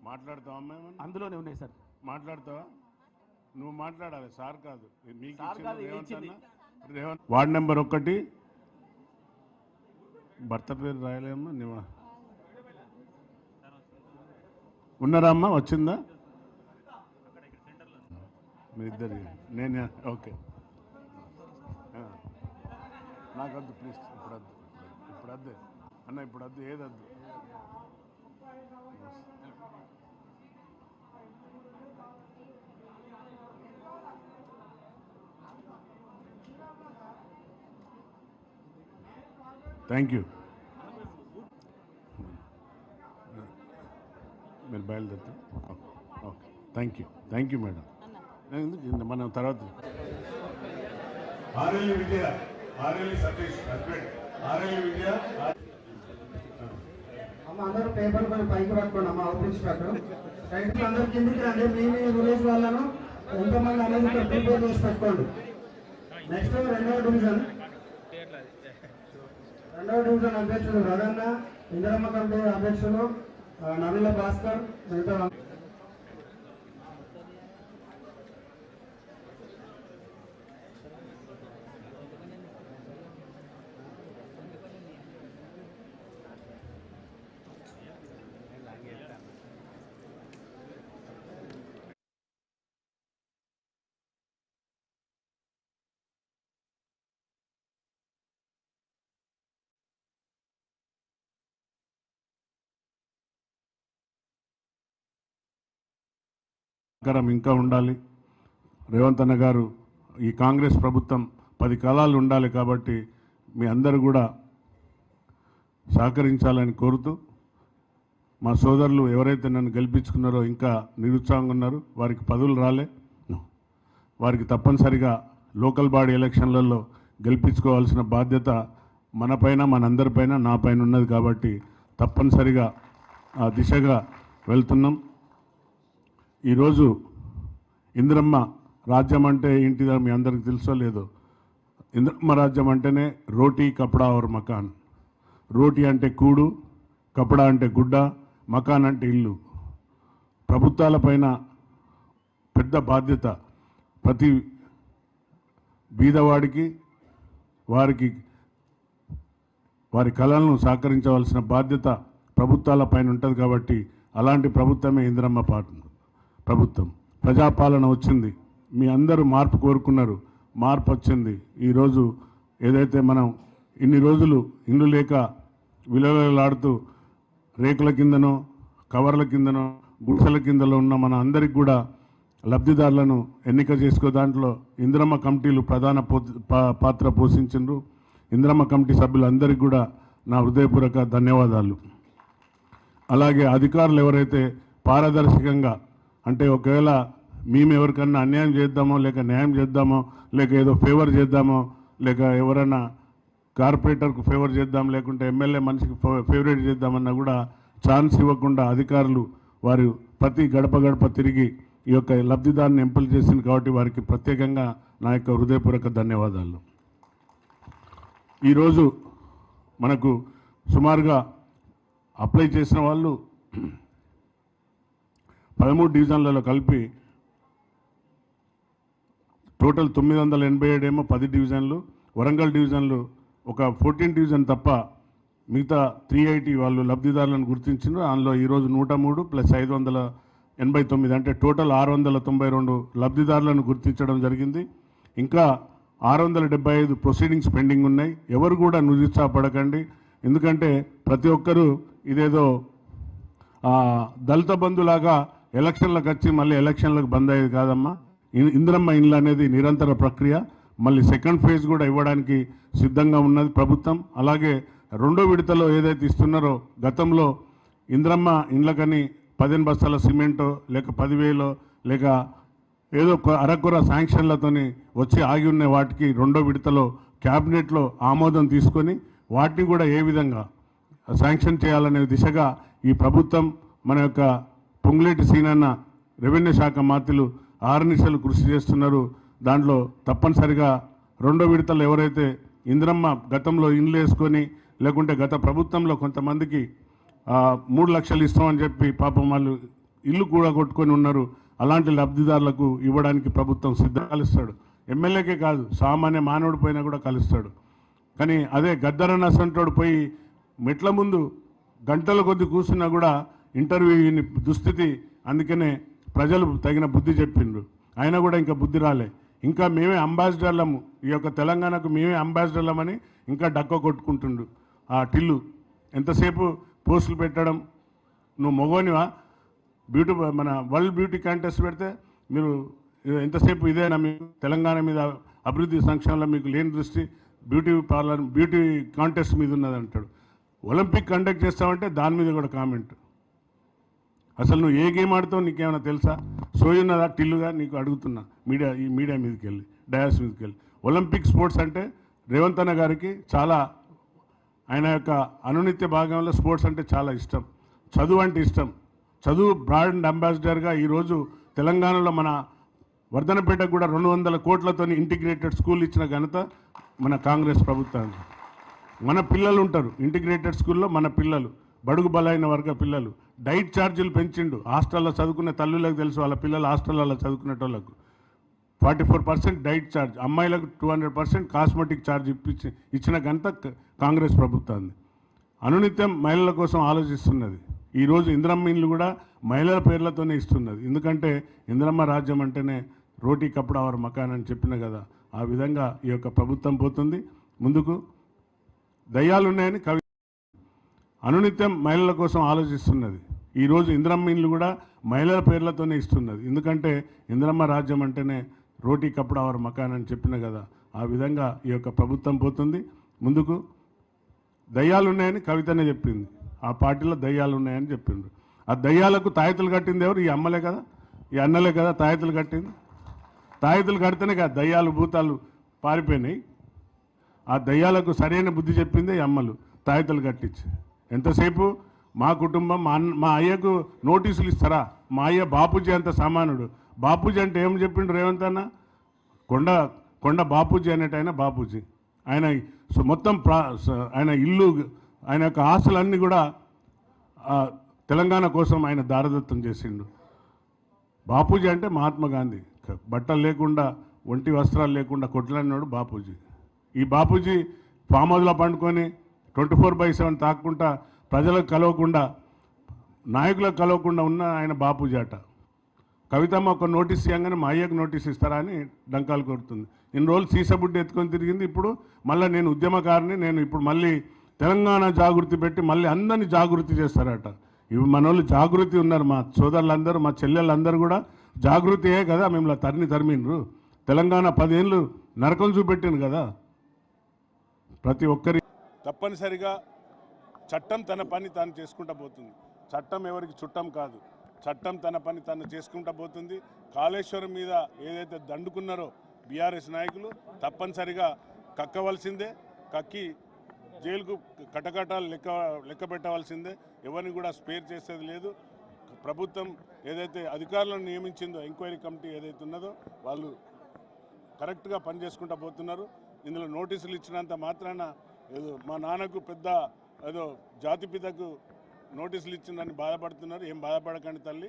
మాట్లాడతావా అమ్మా? అందులోనే ఉన్నాయి సార్. మాట్లాడతావా? నువ్వు మాట్లాడాలి సార్ కాదు. మీకు రేవంత్ వార్డ్ నెంబర్ ఒకటి భర్త పేరు రాయలేమ్మా నువ్వు ఉన్నారా అమ్మా? వచ్చిందా? మీ ఇద్దరు. నేను ఓకే. నాకు వద్దు ప్లీజ్. ఇప్పుడు వద్దు ఇప్పుడు వద్దు అన్న ఇప్పుడు వద్దు ఏది థ్యాంక్ యూ. మీరు బయలుదేరుతారు. Okay thank you thank you madam. ఎందుకు మనం తర్వాత RL Vidya RL Satish husband. Vidya అమ్మ అందరూ పేపర్ పని పైకి పట్టుకోండి అమ్మ అవుట్రీచ్ పెట్టు రైతులు అందరు కిందికి రండి మీ మీ విలేజ్ వాళ్ళను ఎంతమంది అనేది ప్రిపేర్ చేసి పెట్టుకోండి. నెక్స్ట్ రెండవ డివిజన్. రెండవ డివిజన్ అధ్యక్షుడు రగన్న ఇందిరమ్మ కంటూరు అధ్యక్షులు ఆ, నవీల భాస్కర్ మిగతా సహకారం ఇంకా ఉండాలి. రేవంత్ అన్న గారు ఈ కాంగ్రెస్ ప్రభుత్వం పది కాలాలు ఉండాలి కాబట్టి మీ అందరూ కూడా సహకరించాలని కోరుతూ మా సోదరులు ఎవరైతే నన్ను గెలిపించుకున్నారో ఇంకా నిరుత్సాహంగా ఉన్నారు వారికి పదవులు రాలే. వారికి తప్పనిసరిగా లోకల్ బాడీ ఎలక్షన్లలో గెలిపించుకోవాల్సిన బాధ్యత మనపైన మనందరిపైన నా పైన ఉన్నది కాబట్టి తప్పనిసరిగా ఆ దిశగా వెళ్తున్నాం. ఈరోజు ఇంద్రమ్మ రాజ్యం అంటే ఏంటిదో మీ అందరికి తెలుసో లేదో? ఇంద్రమ్మ రాజ్యం అంటేనే రోటీ కపడా और మకాన్. రోటీ అంటే కూడు కపడా అంటే గుడ్డ మకాన్ అంటే ఇల్లు. ప్రభుత్వాలపైన పెద్ద బాధ్యత ప్రతి బీదవాడికి వారికి వారి కళలను సహకరించవలసిన బాధ్యత ప్రభుత్వాల పైన ఉంటుంది కాబట్టి అలాంటి ప్రభుత్వమే ఇంద్రమ్మ పాట ప్రభుత్వం. ప్రజాపాలన వచ్చింది. మీ అందరూ మార్పు కోరుకున్నారు. మార్పు వచ్చింది. ఈరోజు ఏదైతే మనం ఇన్ని రోజులు ఇల్లు లేక విలువలాడుతూ రేకుల కిందనో కవర్ల కిందనో గుడిసెల కిందలో ఉన్న మన అందరికి కూడా లబ్ధిదారులను ఎన్నిక చేసుకో దాంట్లో ఇంద్రమ్మ కమిటీలు ప్రధాన పా- పాత్ర పోషించిండ్రు. ఇంద్రమ్మ కమిటీ సభ్యులందరికీ కూడా నా హృదయపూర్వక ధన్యవాదాలు. అలాగే అధికారులు ఎవరైతే పారదర్శకంగా అంటే ఒకవేళ మేము ఎవరికన్నా అన్యాయం చేద్దామో లేక న్యాయం చేద్దామో లేక ఏదో ఫేవర్ చేద్దామో లేక ఎవరైనా కార్పొరేటర్కు ఫేవర్ చేద్దాం లేకుంటే ఎమ్మెల్యే మనిషికి ఫే- ఫేవరేట్ చేద్దామన్నా కూడా ఛాన్స్ ఇవ్వకుండా అధికారులు వారు ప్రతి గడప గడప తిరిగి ఈ యొక్క లబ్ధిదారుని ఎంపిక చేసింది కాబట్టి వారికి ప్రత్యేకంగా నా యొక్క హృదయపూర్వక ధన్యవాదాలు. ఈరోజు మనకు సుమారుగా అప్లై చేసిన వాళ్ళు పదమూడు డివిజన్లలో కలిపి టోటల్ తొమ్మిది వందల ఎనభై ఏడేమో పది డివిజన్లు వరంగల్ డివిజన్లు ఒక ఫోర్టీన్ డివిజన్ తప్ప మిగతా త్రీ ఎయిటీ వాళ్ళు లబ్ధిదారులను గుర్తించారు అందులో ఈరోజు నూట మూడు ప్లస్ ఐదు వందల ఎనభై తొమ్మిది అంటే టోటల్ ఆరు వందల తొంభై రెండు లబ్ధిదారులను గుర్తించడం జరిగింది. ఇంకా ఆరు వందల డెబ్బై ఐదు ప్రొసీడింగ్స్ పెండింగ్ ఉన్నాయి. ఎవరు కూడా నిరుత్సాహపడకండి ఎందుకంటే ప్రతి ఒక్కరూ ఇదేదో దళిత బంధులాగా ఎలక్షన్లకు వచ్చి మళ్ళీ ఎలక్షన్లకు బంద్ అయ్యేది కాదమ్మా. ఇందిరమ్మ ఇండ్లు అనేది నిరంతర ప్రక్రియ. మళ్ళీ సెకండ్ ఫేజ్ కూడా ఇవ్వడానికి సిద్ధంగా ఉన్నది ప్రభుత్వం. అలాగే రెండో విడతలో ఏదైతే ఇస్తున్నారో గతంలో ఇందిరమ్మ ఇండ్లకని పదిహేను బస్తాల సిమెంటో లేక పదివేలో లేక ఏదో కొ- అరకొర శాంక్షన్లతోని వచ్చి ఆగి ఉన్న వాటికి రెండో విడతలో క్యాబినెట్లో ఆమోదం తీసుకొని వాటిని కూడా ఏ విధంగా శాంక్షన్ చేయాలనే దిశగా ఈ ప్రభుత్వం మన యొక్క పొంగులేటి సీనన్న రెవెన్యూ శాఖ మాత్రులు ఆర్నిశలు కృషి చేస్తున్నారు. దాంట్లో తప్పనిసరిగా రెండో విడతలు ఎవరైతే ఇందిరమ్మ గతంలో ఇండ్లు వేసుకొని లేకుంటే గత ప్రభుత్వంలో కొంతమందికి మూడు లక్షలు ఇస్తామని చెప్పి పాపం వాళ్ళు ఇల్లు కూడా కొట్టుకొని ఉన్నారు. అలాంటి లబ్ధిదారులకు ఇవ్వడానికి ప్రభుత్వం సిద్ధం కలుస్తాడు. ఎమ్మెల్యేకే కాదు సామాన్య మానవుడు పోయినా కూడా కలుస్తాడు. కానీ అదే గద్దరన్న సంటోడు పోయి మెట్ల ముందు గంటల కొద్ది కూర్చున్నా కూడా ఇంటర్వ్యూని దుస్థితి అందుకనే ప్రజలు తగిన బుద్ధి చెప్పిండ్రు. అయినా కూడా ఇంకా బుద్ధి రాలే. ఇంకా మేమే అంబాసిడర్లము. ఈ యొక్క తెలంగాణకు మేమే అంబాసిడర్లమని ఇంకా డక్క కొట్టుకుంటుండు ఆ టిల్లు ఎంతసేపు పోస్టులు పెట్టడం? నువ్వు మొగోనివా? బ్యూటీ మన వరల్డ్ బ్యూటీ కాంటెస్ట్ పెడితే మీరు ఎంతసేపు ఇదేనా మీకు తెలంగాణ మీద అభివృద్ధి సంక్షేమంలో మీకు లేని దృష్టి? బ్యూటీ పార్లర్ బ్యూటీ కాంటెస్ట్ మీద ఉన్నది అంటాడు. ఒలింపిక్ కండక్ట్ చేస్తామంటే దాని మీద కూడా కామెంట్. అసలు నువ్వు ఏ గేమ్ ఆడుతావు నీకేమైనా తెలుసా? సోయున్నదా టిల్లుగా? నీకు అడుగుతున్నా. మీడియా ఈ మీడియా మీదకి వెళ్ళి డయాస్ మీదకి వెళ్ళి ఒలింపిక్ స్పోర్ట్స్ అంటే రేవంత్ అన్న గారికి చాలా ఆయన యొక్క అనునిత్య భాగంలో స్పోర్ట్స్ అంటే చాలా ఇష్టం. చదువు అంటే ఇష్టం. చదువు బ్రాండ్ అంబాసిడర్గా ఈరోజు తెలంగాణలో మన వర్ధనపేటకు కూడా రెండు వందల కోట్లతో ఇంటిగ్రేటెడ్ స్కూల్ ఇచ్చిన ఘనత మన కాంగ్రెస్ ప్రభుత్వానికి. మన పిల్లలు ఉంటారు. ఇంటిగ్రేటెడ్ స్కూల్లో మన పిల్లలు బడుగు బలైన వర్గ పిల్లలు. డైట్ ఛార్జీలు పెంచిండు. హాస్టల్లో చదువుకునే తల్లులకు తెలుసు వాళ్ళ పిల్లలు హాస్టల్లో చదువుకునేటోళ్ళకు. Forty four percent diet charge. అమ్మాయిలకు two hundred percent cosmetic charge ఇప్పించి ఇచ్చిన గంట కాంగ్రెస్ ప్రభుత్వాన్ని. అనునిత్యం మహిళల కోసం ఆలోచిస్తున్నది. ఈరోజు ఇందిరమ్మ ఇండ్లు కూడా మహిళల పేర్లతోనే ఇస్తున్నది. ఎందుకంటే ఇందిరమ్మ రాజ్యం అంటేనే రోటీ కప్పుడు అవర్ మకాన్ అని చెప్పిన కదా ఆ విధంగా ఈ యొక్క ప్రభుత్వం పోతుంది. ముందుకు దయ్యాలున్నాయని కవి అనునిత్యం మహిళల కోసం ఆలోచిస్తున్నది. ఈరోజు ఇందిరమ్మ ఇండ్లు కూడా మహిళల పేర్లతోనే ఇస్తున్నది. ఎందుకంటే ఇందిరమ్మ రాజ్యం అంటేనే రోటీ కప్పుడు అవర్ మకాన్ అని చెప్పిన కదా ఆ విధంగా ఈ యొక్క ప్రభుత్వం పోతుంది. ముందుకు దయ్యాలు ఉన్నాయని కవితనే చెప్పింది. ఆ పార్టీలో దయ్యాలు ఉన్నాయని చెప్పిండ్రు. ఆ దయ్యాలకు తాయెత్తులు కట్టింది ఎవరు? ఈ అమ్మలే కదా? ఈ అన్నలే కదా తాయెత్తులు కట్టింది? తాయెత్తులు కడితేనే కదా దయ్యాలు భూతాలు పారిపోయినాయి. ఆ దయ్యాలకు సరైన బుద్ధి చెప్పింది ఈ అమ్మలు తాయెత్తులు కట్టించి. ఎంతసేపు? మా కుటుంబం మా అన్న మా అయ్యకు నోటీసులు ఇస్తారా? మా అయ్య బాపూజీ అంత సామానుడు. బాపూజీ అంటే ఏం చెప్పిండు రేవంత్ అన్న? కొండ కొండ బాపూజీ అనేట ఆయన బాపూజీ. ఆయన సో మొత్తం ప్రా ఆయన ఇల్లు ఆయన యొక్క ఆస్తులన్నీ కూడా తెలంగాణ కోసం ఆయన దారదత్తం చేసిండు. బాపూజీ అంటే మహాత్మా గాంధీ. బట్టలు లేకుండా ఒంటి వస్త్రాలు లేకుండా కొట్లాడినాడు బాపూజీ. ఈ బాపూజీ ఫామ్ హౌస్లో పండుకొని ట్వంటీ ఫోర్ బై సెవెన్ తాక్కుంటా ప్రజలకు కలవకుండా నాయకులకు కలవకుండా ఉన్న ఆయన బాపూజీ అట కవితమ్మ ఒక నోటీస్ ఇవ్వగానే మా అయ్యకు నోటీస్ ఇస్తారా అని డంకాలు కొడుతుంది. ఇన్ని రోజులు సీసబుడ్డి ఎత్తుకొని తిరిగింది ఇప్పుడు మళ్ళీ నేను ఉద్యమకారిని నేను ఇప్పుడు మళ్ళీ తెలంగాణ జాగృతి పెట్టి మళ్ళీ అందరినీ జాగృతి చేస్తారట. ఇవి మన వాళ్ళు జాగృతి ఉన్నారు మా సోదరులందరూ మా చెల్లెళ్ళందరూ కూడా జాగృతియే కదా మిమ్మల్ని తరిని తరిమిండ్రు. తెలంగాణ పదేళ్ళు నరకం చూపెట్టింది కదా. ప్రతి ఒక్కరి తప్పనిసరిగా చట్టం తన పని తాను చేసుకుంటా పోతుంది. చట్టం ఎవరికి చుట్టం కాదు. చట్టం తన పని తను చేసుకుంటా పోతుంది. కాళేశ్వరం మీద ఏదైతే దండుకున్నారో బీఆర్ఎస్ నాయకులు తప్పనిసరిగా కక్కవలసిందే. కక్కి జైలుకు కటకటాలు లెక్క లెక్క పెట్టవలసిందే. ఎవరిని కూడా స్పేర్ చేసేది లేదు. ప్రభుత్వం ఏదైతే అధికారులను నియమించిందో ఎంక్వైరీ కమిటీ ఏదైతే ఉన్నదో వాళ్ళు కరెక్ట్గా పనిచేసుకుంటా పోతున్నారు. ఇందులో నోటీసులు ఇచ్చినంత మాత్రాన ఏదో మా నాన్నకు పెద్ద ఏదో జాతిపితకు నోటీసులు ఇచ్చిందని బాధపడుతున్నారు. ఏం బాధపడకండి తల్లి.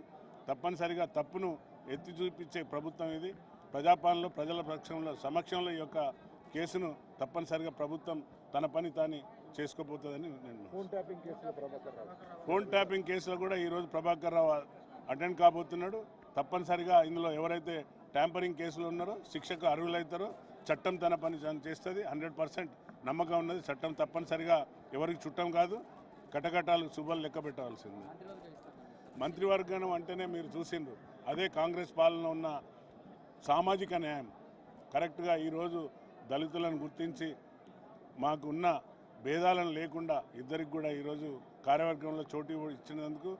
తప్పనిసరిగా తప్పును ఎత్తి చూపించే ప్రభుత్వం ఇది. ప్రజాపాలనలో ప్రజల పక్షంలో సమక్షంలో యొక్క కేసును తప్పనిసరిగా ప్రభుత్వం తన పని తాని చేసుకోబోతుందని నేను ఫోన్ ట్యాపింగ్ కేసులో ప్రభాకర్ రావు. ఫోన్ ట్యాపింగ్ కేసులో కూడా ఈరోజు ప్రభాకర్ రావు అటెండ్ కాబోతున్నాడు. తప్పనిసరిగా ఇందులో ఎవరైతే ట్యాంపరింగ్ కేసులు ఉన్నారో శిక్షకు అర్హులవుతారో చట్టం తన పని తాను చేస్తుంది. హండ్రెడ్ పర్సెంట్ నమ్మకం ఉన్నది చట్టం తప్పనిసరిగా ఎవరికి చుట్టం కాదు కటకటాలు శుభలు లెక్క పెట్టవలసింది. మంత్రివర్గం అంటేనే మీరు చూసిండ్రు అదే కాంగ్రెస్ పాలన ఉన్న సామాజిక న్యాయం. కరెక్ట్గా ఈరోజు దళితులను గుర్తించి మాకు ఉన్న భేదాలను లేకుండా ఇద్దరికి కూడా ఈరోజు కార్యవర్గంలో చోటు ఇచ్చినందుకు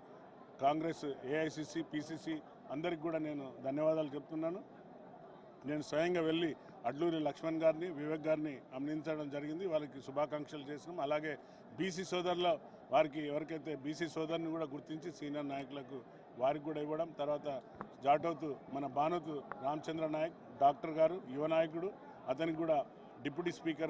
కాంగ్రెస్ ఏఐసిసి పిసిసి అందరికి కూడా నేను ధన్యవాదాలు చెప్తున్నాను. నేను స్వయంగా వెళ్ళి అడ్లూరి లక్ష్మణ్ గారిని వివేక్ గారిని అభినందించడం జరిగింది. వాళ్ళకి శుభాకాంక్షలు చేసినాం. అలాగే బీసీ సోదరుల వారికి ఎవరికైతే బీసీ సోదరుని కూడా గుర్తించి సీనియర్ నాయకులకు వారికి కూడా ఇవ్వడం. తర్వాత జాటోతు మన భానుతు రామచంద్ర నాయక్ డాక్టర్ గారు యువ నాయకుడు అతనికి కూడా డిప్యూటీ స్పీకర్